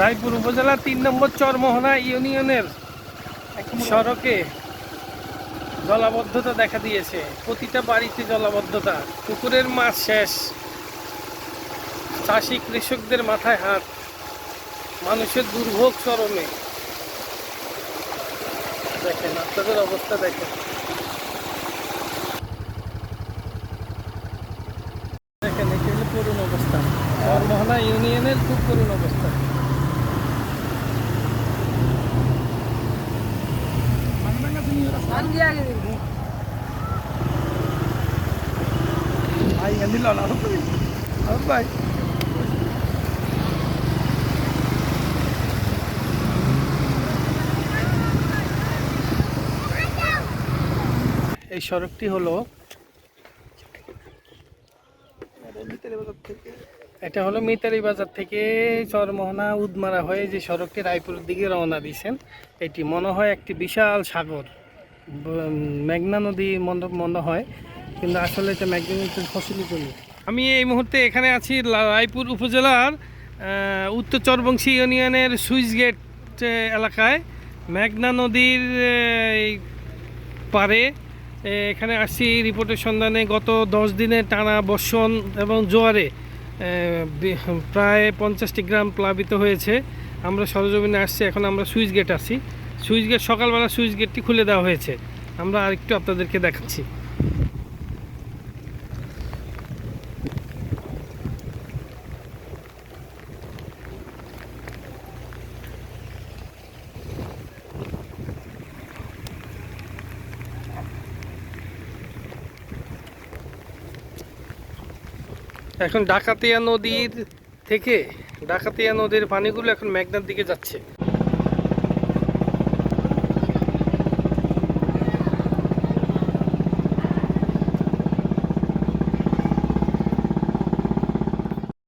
রায়পুর উপজেলা তিন নম্বর চরমোহনা ইউনিয়নের সড়কে জলাবদ্ধতা দেখা দিয়েছে। প্রতিটা বাড়িতে জলাবদ্ধতা। পুকুরের মাছ শেষ। চাষি কৃষকদের মাথায় হাত। মানুষের দুর্ভোগ চরমে। দেখেন, আপনাদের অবস্থা দেখেন। দেখেন, এটি হলো করুণ অবস্থা। চরমোহনা ইউনিয়নের খুব করুণ অবস্থা। ভাই এখানে লড়া হবে ভাই। এই সড়কটি হলো এটা হলো মিতালি বাজার থেকে চরমোহনা উদমারা হয়ে যে সড়কটি রায়পুরের দিকে রওনা দিয়েছেন। এটি মনে হয় একটি বিশাল সাগর। মেঘনা নদী মনে হয়। কিন্তু আসলে এটা মেঘনা নদীর ফসলি জমি। আমি এই মুহূর্তে এখানে আছি রায়পুর উপজেলার উত্তর চরবংশী ইউনিয়নের সুইচ গেট এলাকায়। মেঘনা নদীর পারে এখানে আসছি রিপোর্টের সন্ধানে। গত দশ দিনে টানা বর্ষণ এবং জোয়ারে প্রায় পঞ্চাশটি গ্রাম প্লাবিত হয়েছে। আমরা সরজমিনে আসছি, এখন আমরা সুইচ গেট আসি সুইচ গেট সকালবেলা সুইচ গেটটি খুলে দেওয়া হয়েছে। আমরা আরেকটু আপনাদেরকে দেখাচ্ছি। এখন ডাকাতিয়া নদীর থেকে ডাকাতিয়া নদীর পানিগুলো এখন মেঘনার দিকে যাচ্ছে।